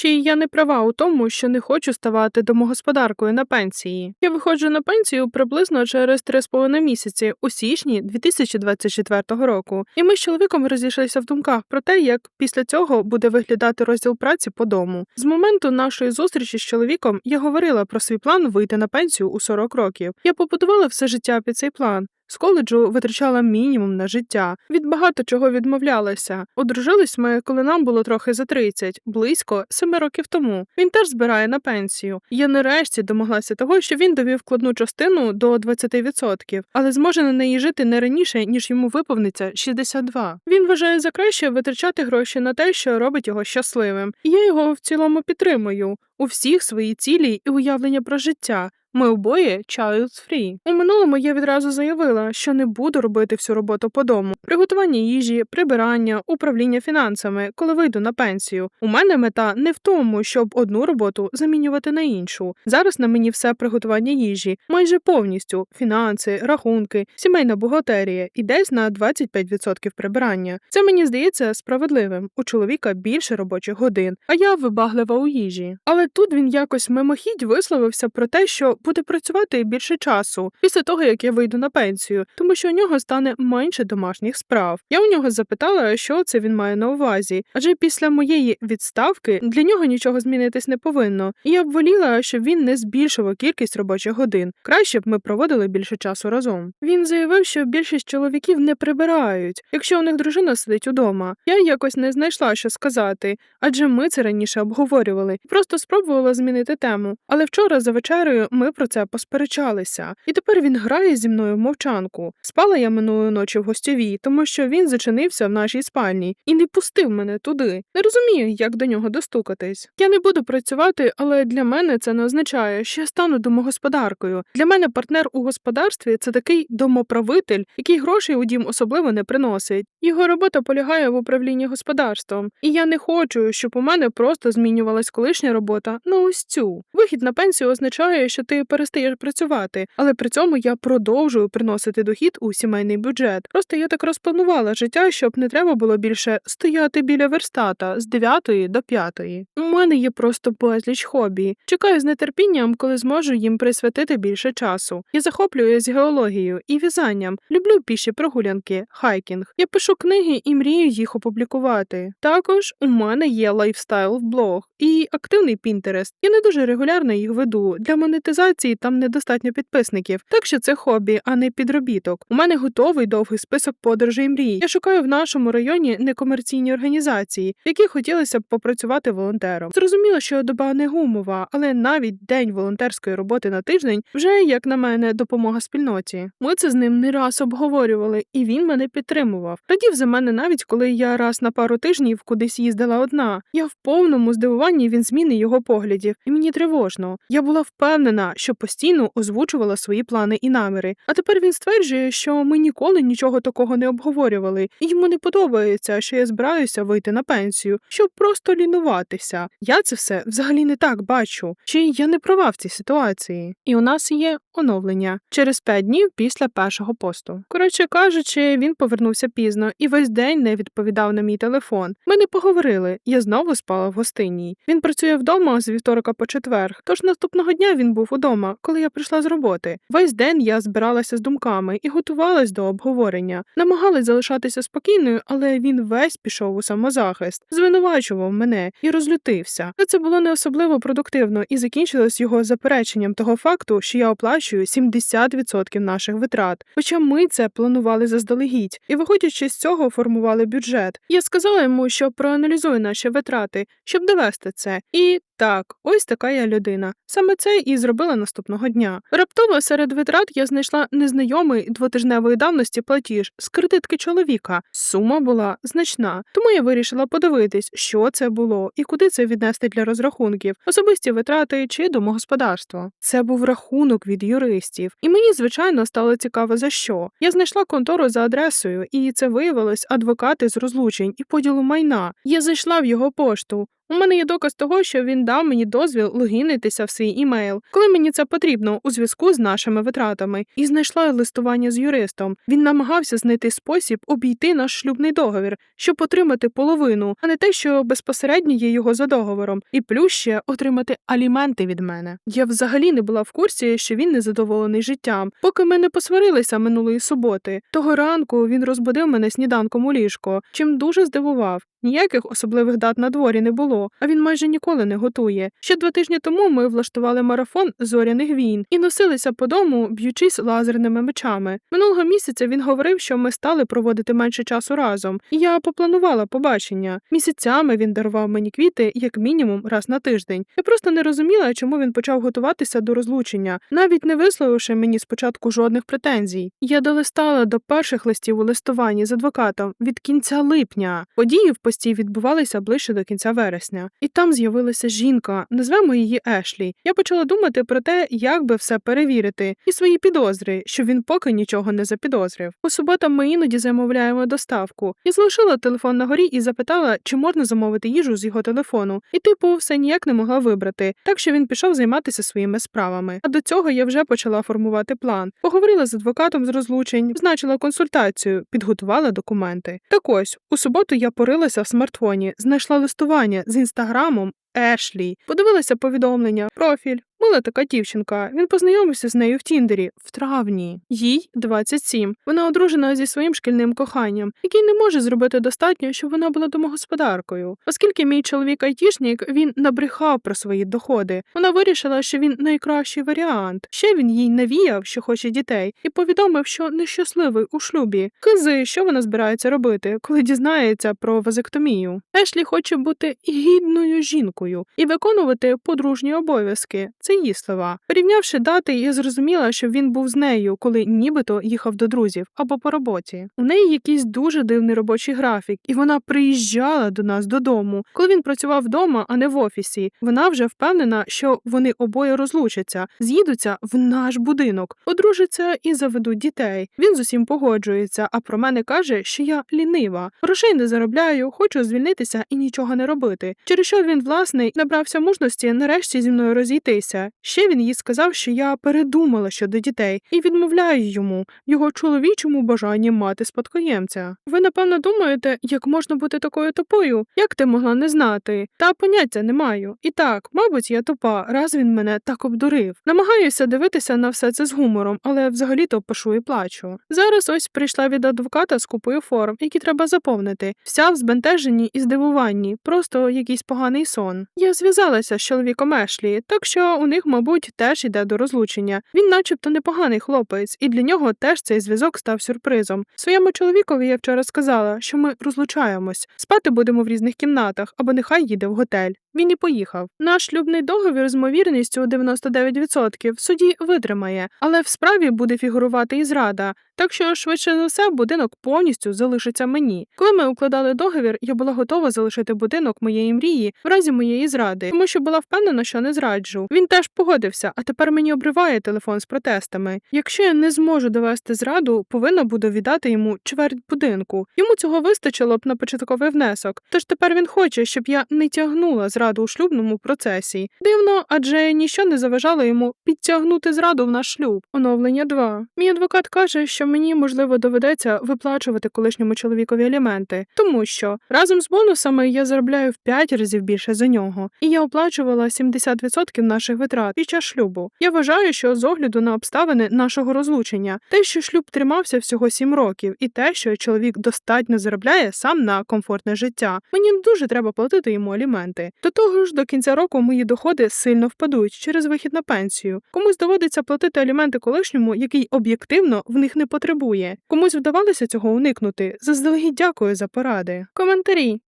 Чи я не права у тому, що не хочу ставати домогосподаркою на пенсії? Я виходжу на пенсію приблизно через 3,5 місяці у січні 2024 року, і ми з чоловіком розійшлися в думках про те, як після цього буде виглядати розділ праці по дому. З моменту нашої зустрічі з чоловіком я говорила про свій план вийти на пенсію у 40 років. Я побудувала все життя під цей план. З коледжу витрачала мінімум на життя, від багато чого відмовлялася. Одружились ми, коли нам було трохи за 30, близько семи років тому. Він теж збирає на пенсію. Я нарешті домоглася того, що він довів вкладну частину до 20%, але зможе на неї жити не раніше, ніж йому виповниться 62. Він вважає за краще витрачати гроші на те, що робить його щасливим. І я його в цілому підтримую у всіх свої цілі і уявлення про життя. Ми обоє child free. У минулому я відразу заявила, що не буду робити всю роботу по дому: приготування їжі, прибирання, управління фінансами, коли вийду на пенсію. У мене мета не в тому, щоб одну роботу замінювати на іншу. Зараз на мені все приготування їжі, майже повністю фінанси, рахунки, сімейна бухгалтерія і десь на 25% прибирання. Це мені здається справедливим. У чоловіка більше робочих годин, а я вибаглива у їжі. Але тут він якось мимохідь висловився про те, що буде працювати більше часу після того, як я вийду на пенсію, тому що у нього стане менше домашніх справ. Я у нього запитала, що це він має на увазі, адже після моєї відставки для нього нічого змінитись не повинно, і я б воліла, щоб він не збільшував кількість робочих годин. Краще б ми проводили більше часу разом. Він заявив, що більшість чоловіків не прибирають, якщо у них дружина сидить удома. Я якось не знайшла, що сказати, адже ми це раніше обговорювали, просто спробувала змінити тему. Але вчора за вечерею ми про це посперечалися, і тепер він грає зі мною в мовчанку. Спала я минулої ночі в гостьовій, тому що він зачинився в нашій спальні і не пустив мене туди. Не розумію, як до нього достукатись. Я не буду працювати, але для мене це не означає, що я стану домогосподаркою. Для мене партнер у господарстві це такий домоправитель, який грошей у дім особливо не приносить. Його робота полягає в управлінні господарством, і я не хочу, щоб у мене просто змінювалась колишня робота на ось цю. Вихід на пенсію означає, що ти перестаєш працювати, але при цьому я продовжую приносити дохід у сімейний бюджет. Просто я так розпланувала життя, щоб не треба було більше стояти біля верстата з 9 до 5. У мене є просто безліч хобі. Чекаю з нетерпінням, коли зможу їм присвятити більше часу. Я захоплююсь геологією і в'язанням. Люблю піші прогулянки, хайкінг. Я пишу книги і мрію їх опублікувати. Також у мене є лайфстайл блог і активний Пінтерест. Я не дуже регулярно їх веду. Для монетизації там недостатньо підписників, так що це хобі, а не підробіток. У мене готовий довгий список подорожей мрій. Я шукаю в нашому районі некомерційні організації, яких хотілося б попрацювати волонтером. Зрозуміло, що доба не гумова, але навіть день волонтерської роботи на тиждень вже, як на мене, допомога спільноті. Ми це з ним не раз обговорювали, і він мене підтримував. Радів за мене навіть коли я раз на пару тижнів кудись їздила одна. Я в повному здивуванні від зміни його поглядів, і мені тривожно. Я була впевнена, що постійно озвучувала свої плани і наміри. А тепер він стверджує, що ми ніколи нічого такого не обговорювали, і йому не подобається, що я збираюся вийти на пенсію, щоб просто лінуватися. Я це все взагалі не так бачу. Чи я не права в цій ситуації? І у нас є оновлення через п'ять днів після першого посту. Коротше кажучи, він повернувся пізно і весь день не відповідав на мій телефон. Ми не поговорили. Я знову спала в гостинній. Він працює вдома з вівторка по четвер. Тож наступного дня він був удома, коли я прийшла з роботи. Весь день я збиралася з думками і готувалась до обговорення. Намагалась залишатися спокійною, але він весь пішов у самозахист, звинувачував мене і розлютився. Та Це було не особливо продуктивно і закінчилось його запереченням того факту, що я оплачую 70% наших витрат. Хоча ми це планували заздалегідь, і, виходячи з цього, формували бюджет. Я сказала йому, що проаналізую наші витрати, щоб довести це. І так, ось така я людина. Саме це і зробила наступного дня. Раптово серед витрат я знайшла незнайомий двотижневої давності платіж з кредитки чоловіка. Сума була значна, тому я вирішила подивитись, що це було і куди це віднести для розрахунків, особисті витрати чи домогосподарство. Це був рахунок від юристів, і мені, звичайно, стало цікаво за що. Я знайшла контору за адресою, і це виявилось адвокати з розлучень і поділу майна. Я зайшла в його пошту. У мене є доказ того, що він дав мені дозвіл логінитися в свій імейл, коли мені це потрібно у зв'язку з нашими витратами, і знайшла листування з юристом. Він намагався знайти спосіб обійти наш шлюбний договір, щоб отримати половину, а не те, що безпосередньо є його за договором, і плюс ще отримати аліменти від мене. Я взагалі не була в курсі, що він незадоволений життям, поки ми не посварилися минулої суботи. Того ранку він розбудив мене сніданком у ліжко, чим дуже здивував. Ніяких особливих дат на дворі не було, а він майже ніколи не готує. Ще два тижні тому ми влаштували марафон зоряних війн і носилися по дому, б'ючись лазерними мечами. Минулого місяця він говорив, що ми стали проводити менше часу разом, і я попланувала побачення. Місяцями він дарував мені квіти як мінімум раз на тиждень. Я просто не розуміла, чому він почав готуватися до розлучення, навіть не висловивши мені спочатку жодних претензій. Я долистала до перших листів у листуванні з адвокатом від кінця липня. Події в пості відбувалися ближче до кінця вересня, і там з'явилася жінка, назвемо її Ешлі. Я почала думати про те, як би все перевірити, і свої підозри, що він поки нічого не запідозрив. По суботам ми іноді замовляємо доставку. Я залишила телефон на горі і запитала, чи можна замовити їжу з його телефону. І типу все ніяк не могла вибрати, так що він пішов займатися своїми справами. А до цього я вже почала формувати план. Поговорила з адвокатом з розлучень, значила консультацію, підготувала документи. Так ось у суботу я порилася в смартфоні, знайшла листування інстаграмом. Ешлі подивилася повідомлення, профіль. Мила така дівчинка. Він познайомився з нею в Тіндері в травні. Їй 27. Вона одружена зі своїм шкільним коханням, який не може зробити достатньо, щоб вона була домогосподаркою. Оскільки мій чоловік айтішник, він набрехав про свої доходи. Вона вирішила, що він найкращий варіант. Ще він їй навіяв, що хоче дітей, і повідомив, що нещасливий у шлюбі. Хизи, що вона збирається робити, коли дізнається про вазектомію. Ешлі хоче бути гідною жінкою і виконувати подружні обов'язки. Це її слова. Порівнявши дати, я зрозуміла, що він був з нею, коли нібито їхав до друзів або по роботі. У неї якийсь дуже дивний робочий графік, і вона приїжджала до нас додому. Коли він працював вдома, а не в офісі. Вона вже впевнена, що вони обоє розлучаться, з'їдуться в наш будинок, одружаться і заведуть дітей. Він з усім погоджується, а про мене каже, що я лінива. Грошей не заробляю, хочу звільнитися і нічого не робити. Через що він, власне, набрався мужності нарешті зі мною розійтися. Ще він їй сказав, що я передумала щодо дітей і відмовляю йому його чоловічому бажанні мати спадкоємця. Ви напевно думаєте, як можна бути такою тупою? Як ти могла не знати? Та поняття не маю. І так, мабуть, я тупа, раз він мене так обдурив. Намагаюся дивитися на все це з гумором, але взагалі-то пишу і плачу. Зараз ось прийшла від адвоката з купою форм, які треба заповнити. Вся в збентеженні і здивуванні, просто якийсь поганий сон. Я зв'язалася з чоловіком Ешлі, так що у них, мабуть, теж іде до розлучення. Він, начебто, непоганий хлопець, і для нього теж цей зв'язок став сюрпризом. Своєму чоловікові я вчора сказала, що ми розлучаємось, спати будемо в різних кімнатах, або нехай їде в готель. Він і поїхав. Наш шлюбний договір з ймовірністю 99% в суді витримає, але в справі буде фігурувати і зрада. Так що, швидше за все, будинок повністю залишиться мені. Коли ми укладали договір, я була готова залишити будинок моєї мрії в разі моєї зради, тому що була впевнена, що не зраджу. Він теж погодився, а тепер мені обриває телефон з протестами. Якщо я не зможу довести зраду, повинна буду віддати йому чверть будинку. Йому цього вистачило б на початковий внесок. Тож тепер він хоче, щоб я не тягнула зраду у шлюбному процесі. Дивно, адже ніщо не заважало йому підтягнути зраду в наш шлюб. Оновлення 2. Мій адвокат каже, що мені можливо доведеться виплачувати колишньому чоловікові аліменти, тому що разом з бонусами я заробляю в 5 разів більше за нього, і я оплачувала 70% наших витрат під час шлюбу. Я вважаю, що з огляду на обставини нашого розлучення, те, що шлюб тримався всього 7 років, і те, що чоловік достатньо заробляє сам на комфортне життя, мені дуже треба платити йому аліменти. Того ж, до кінця року мої доходи сильно впадуть через вихід на пенсію. Комусь доводиться платити аліменти колишньому, який об'єктивно в них не потребує. Комусь вдавалося цього уникнути. Заздалегідь дякую за поради. Коментарі.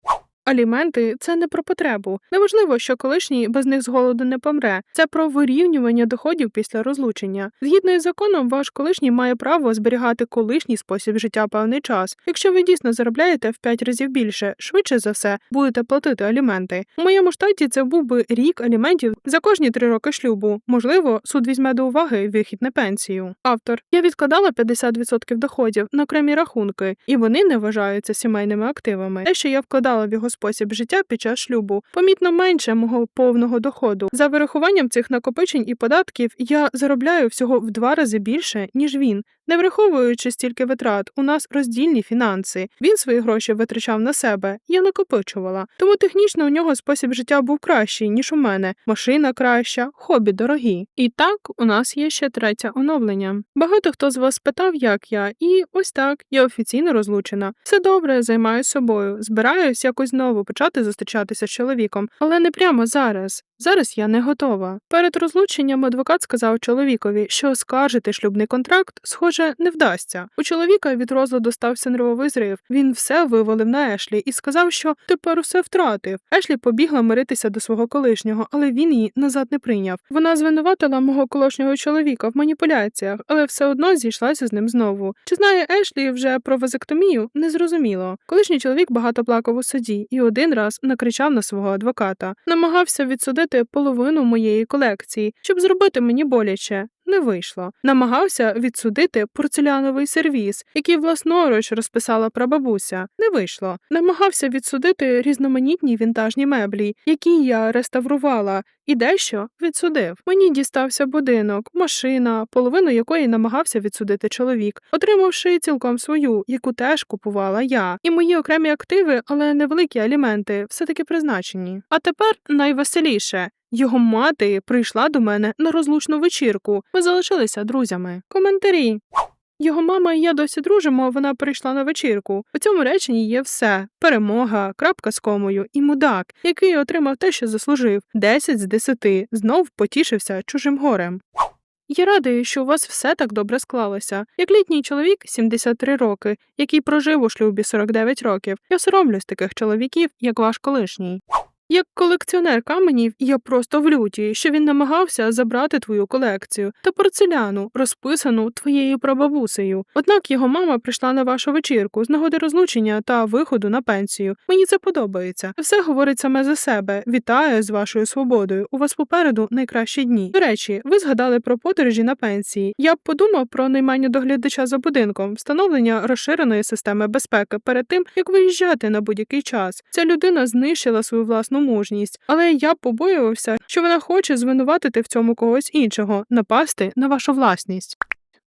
Аліменти це не про потребу. Неважливо, що колишній без них з голоду не помре. Це про вирівнювання доходів після розлучення. Згідно із законом, ваш колишній має право зберігати колишній спосіб життя певний час. Якщо ви дійсно заробляєте в 5 разів більше, швидше за все будете платити аліменти. У моєму штаті це був би рік аліментів за кожні три роки шлюбу. Можливо, суд візьме до уваги вихід на пенсію. Автор я відкладала 50% доходів на окремі рахунки, і вони не вважаються сімейними активами. Те, що я вкладала в його спосіб життя під час шлюбу, помітно менше мого повного доходу. За вирахуванням цих накопичень і податків я заробляю всього в два рази більше, ніж він. Не враховуючи стільки витрат, у нас роздільні фінанси. Він свої гроші витрачав на себе, я накопичувала. Тому технічно у нього спосіб життя був кращий, ніж у мене. Машина краща, хобі дорогі. І так у нас є ще третє оновлення. Багато хто з вас питав, як я, і ось так я офіційно розлучена. Все добре, займаюся собою, збираюсь якось знову почати зустрічатися з чоловіком, але не прямо зараз. Зараз я не готова. Перед розлученням адвокат сказав чоловікові, що оскаржити шлюбний контракт, схоже, не вдасться. У чоловіка від розладу стався нервовий зрив. Він все вивалив на Ешлі і сказав, що тепер усе втратив. Ешлі побігла миритися до свого колишнього, але він її назад не прийняв. Вона звинуватила мого колишнього чоловіка в маніпуляціях, але все одно зійшлася з ним знову. Чи знає Ешлі вже про вазектомію? Незрозуміло. Колишній чоловік багато плакав у суді і один раз накричав на свого адвоката, намагався відсудити половину моєї колекції, щоб зробити мені боляче. Не вийшло. Намагався відсудити порцеляновий сервіз, який власноруч розписала прабабуся. Не вийшло. Намагався відсудити різноманітні вінтажні меблі, які я реставрувала, і дещо відсудив. Мені дістався будинок, машина, половину якої намагався відсудити чоловік, отримавши цілком свою, яку теж купувала я. І мої окремі активи, але невеликі аліменти, все таки призначені. А тепер найвеселіше. Його мати прийшла до мене на розлучну вечірку. Ми залишилися друзями. Коментарі. Його мама і я досі дружимо, вона прийшла на вечірку. У цьому реченні є все: перемога, крапка з комою і мудак, який отримав те, що заслужив. 10 з 10. Знов потішився чужим горем. Я радий, що у вас все так добре склалося. Як літній чоловік 73 роки, який прожив у шлюбі 49 років. Я соромлюсь таких чоловіків, як ваш колишній. Як колекціонер каменів, я просто в люті, що він намагався забрати твою колекцію та порцеляну, розписану твоєю прабабусею. Однак його мама прийшла на вашу вечірку з нагоди розлучення та виходу на пенсію. Мені це подобається. Все говорить саме за себе. Вітаю з вашою свободою. У вас попереду найкращі дні. До речі, ви згадали про подорожі на пенсії. Я б подумав про наймання доглядача за будинком, встановлення розширеної системи безпеки перед тим, як виїжджати на будь-який час. Ця людина знищила свою власну мужність, але я побоювався, що вона хоче звинуватити в цьому когось іншого, напасти на вашу власність.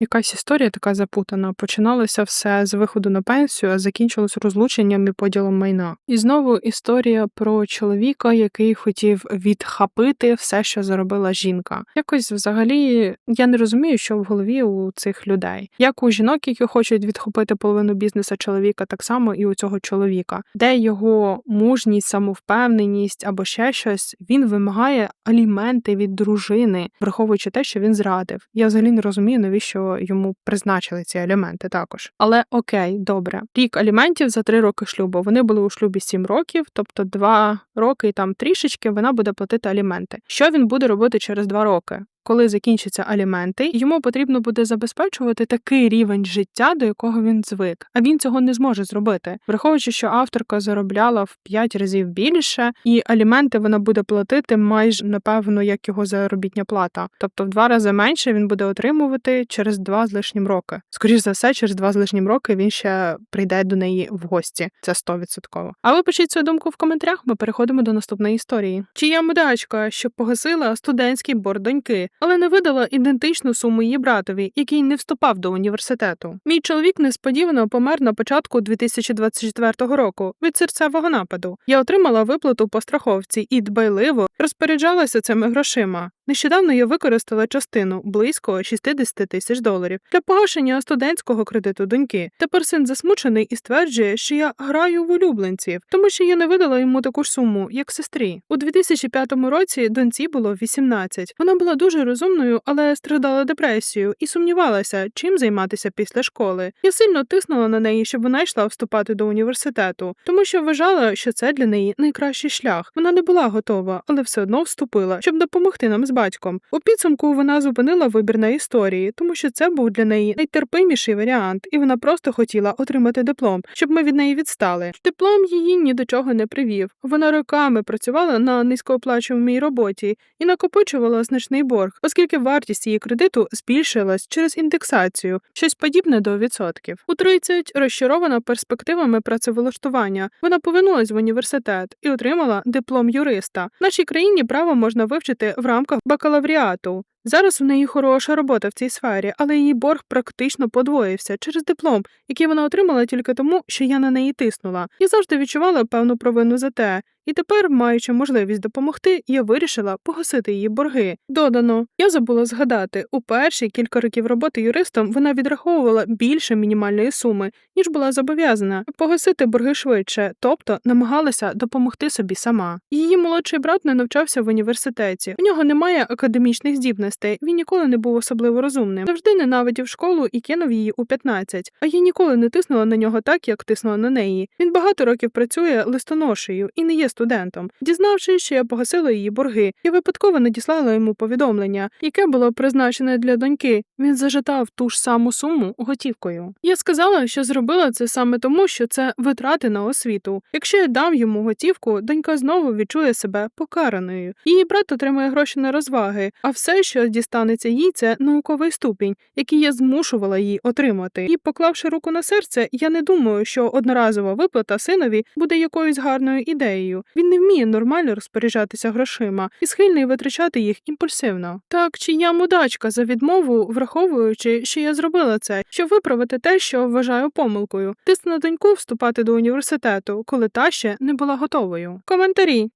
Якась історія така запутана. Починалося все з виходу на пенсію, а закінчилось розлученням і поділом майна. І знову історія про чоловіка, який хотів відхапити все, що заробила жінка. Якось взагалі я не розумію, що в голові у цих людей, як у жінок, які хочуть відхопити половину бізнеса чоловіка, так само і у цього чоловіка, де його мужність, самовпевненість або ще щось, він вимагає аліменти від дружини, враховуючи те, що він зрадив. Я взагалі не розумію, навіщо йому призначили ці аліменти також. Але окей, добре. Рік аліментів за три роки шлюбу. Вони були у шлюбі сім років, тобто два роки і там трішечки вона буде платити аліменти. Що він буде робити через два роки? Коли закінчаться аліменти, йому потрібно буде забезпечувати такий рівень життя, до якого він звик, а він цього не зможе зробити, враховуючи, що авторка заробляла в 5 разів більше, і аліменти вона буде платити майже напевно як його заробітня плата, тобто в два рази менше він буде отримувати через два з лишнім роки. Скоріше за все, через два з лишнім роки він ще прийде до неї в гості. Це 100%. А ви пишіть свою думку в коментарях. Ми переходимо до наступної історії. Чия мудачка, що погасила студентський борг доньки але не видала ідентичну суму її братові, який не вступав до університету. Мій чоловік несподівано помер на початку 2024 року від серцевого нападу. Я отримала виплату по страховці і дбайливо розпоряджалася цими грошима. Нещодавно я використала частину близько 60 тисяч доларів для погашення студентського кредиту доньки. Тепер син засмучений і стверджує, що я граю в улюбленців, тому що я не видала йому таку ж суму, як сестрі. У 2005 році доньці було 18. Вона була дуже розумною, але страдала депресією і сумнівалася, чим займатися після школи. Я сильно тиснула на неї, щоб вона йшла вступати до університету, тому що вважала, що це для неї найкращий шлях. Вона не була готова, але все одно вступила, щоб допомогти нам з батьком. У підсумку вона зупинила вибір на історії, тому що це був для неї найтерпиміший варіант, і вона просто хотіла отримати диплом, щоб ми від неї відстали. Диплом її ні до чого не привів. Вона роками працювала на низькооплачуваній роботі і накопичувала значний борг, оскільки вартість її кредиту збільшилась через індексацію, щось подібне до відсотків. У 30 розчарована перспективами працевлаштування. Вона повернулась в університет і отримала диплом юриста. В нашій країні право можна вивчити в рамках бакалавріату. Зараз у неї хороша робота в цій сфері, але її борг практично подвоївся через диплом, який вона отримала тільки тому, що я на неї тиснула. Я завжди відчувала певну провину за те. І тепер, маючи можливість допомогти, я вирішила погасити її борги. Додано, я забула згадати, у перші кілька років роботи юристом вона відраховувала більше мінімальної суми, ніж була зобов'язана, погасити борги швидше, тобто намагалася допомогти собі сама. Її молодший брат не навчався в університеті. У нього немає академічних здібностей. Він ніколи не був особливо розумним. Завжди ненавидів школу і кинув її у 15, А я ніколи не тиснула на нього так, як тиснула на неї. Він багато років працює листоношею і не є студентом. Дізнавшись, що я погасила її борги, я випадково надіслала йому повідомлення, яке було призначене для доньки. Він зажитав ту ж саму суму готівкою. Я сказала, що зробила це саме тому, що це витрати на освіту. Якщо я дам йому готівку, донька знову відчує себе покараною. Її брат отримує гроші на розваги, а все, що дістанеться їй, це науковий ступінь, який я змушувала її отримати. І, поклавши руку на серце, я не думаю, що одноразова виплата синові буде якоюсь гарною ідеєю. Він не вміє нормально розпоряджатися грошима і схильний витрачати їх імпульсивно. Так чи я мудачка за відмову, враховуючи, що я зробила це, щоб виправити те, що вважаю помилкою, тиск на доньку вступати до університету, коли та ще не була готовою. Коментарі.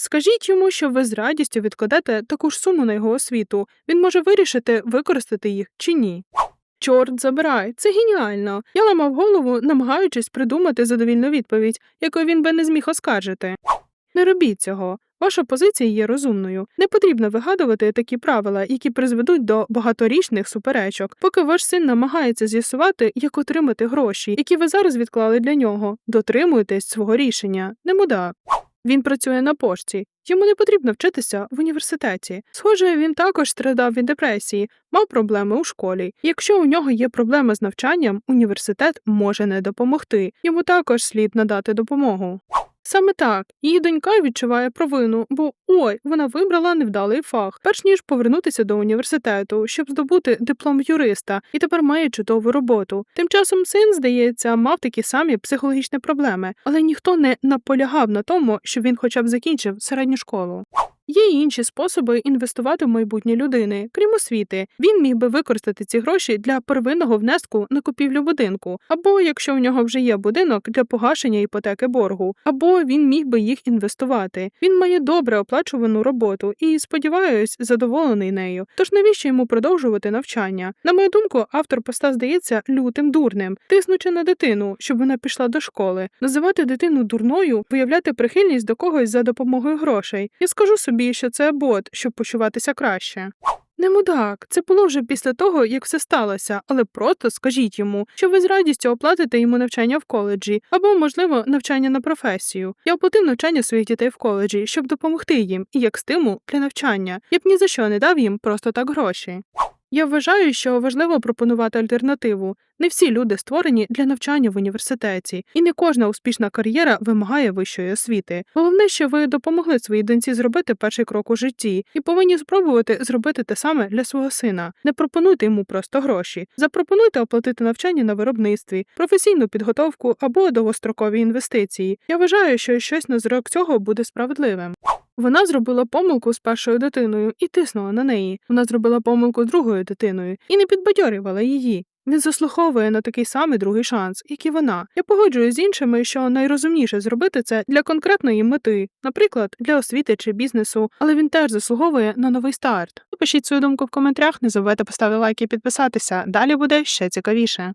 Скажіть йому, що ви з радістю відкладете таку ж суму на його освіту. Він може вирішити, використати їх чи ні. Чорт забирай, це геніально. Я ламав голову, намагаючись придумати задовільну відповідь, яку він би не зміг оскаржити. Не робіть цього. Ваша позиція є розумною. Не потрібно вигадувати такі правила, які призведуть до багаторічних суперечок, поки ваш син намагається з'ясувати, як отримати гроші, які ви зараз відклали для нього. Дотримуйтесь свого рішення. Не мудак. Він працює на пошті. Йому не потрібно вчитися в університеті. Схоже, він також страдав від депресії, мав проблеми у школі. Якщо у нього є проблеми з навчанням, університет може не допомогти. Йому також слід надати допомогу. Саме так, її донька відчуває провину, бо ой, вона вибрала невдалий фах, перш ніж повернутися до університету, щоб здобути диплом юриста, і тепер має чудову роботу. Тим часом син, здається, мав такі самі психологічні проблеми, але ніхто не наполягав на тому, щоб він хоча б закінчив середню школу. Є й інші способи інвестувати в майбутнє людини, крім освіти. Він міг би використати ці гроші для первинного внеску на купівлю будинку, або якщо у нього вже є будинок для погашення іпотеки боргу, або він міг би їх інвестувати. Він має добре оплачувану роботу і, сподіваюсь, задоволений нею. Тож навіщо йому продовжувати навчання? На мою думку, автор поста здається лютим дурним, тиснучи на дитину, щоб вона пішла до школи, називати дитину дурною, виявляти прихильність до когось за допомогою грошей. Я скажу собі, що це бот, щоб почуватися краще. Не мудак, це було вже після того, як все сталося, але просто скажіть йому, що ви з радістю оплатите йому навчання в коледжі або, можливо, навчання на професію. Я оплатив навчання своїх дітей в коледжі, щоб допомогти їм і як стимул для навчання. Я б ні за що не дав їм просто так гроші. Я вважаю, що важливо пропонувати альтернативу. Не всі люди створені для навчання в університеті, і не кожна успішна кар'єра вимагає вищої освіти. Головне, що ви допомогли своїй доньці зробити перший крок у житті, і повинні спробувати зробити те саме для свого сина. Не пропонуйте йому просто гроші. Запропонуйте оплатити навчання на виробництві, професійну підготовку або довгострокові інвестиції. Я вважаю, що щось на зрок цього буде справедливим. Вона зробила помилку з першою дитиною і тиснула на неї. Вона зробила помилку з другою дитиною і не підбадьорювала її. Він заслуховує на такий самий другий шанс, як і вона. Я погоджуюсь з іншими, що найрозумніше зробити це для конкретної мети, наприклад, для освіти чи бізнесу, але він теж заслуговує на новий старт. Пишіть свою думку в коментарях, не забувайте поставити лайк і підписатися. Далі буде ще цікавіше.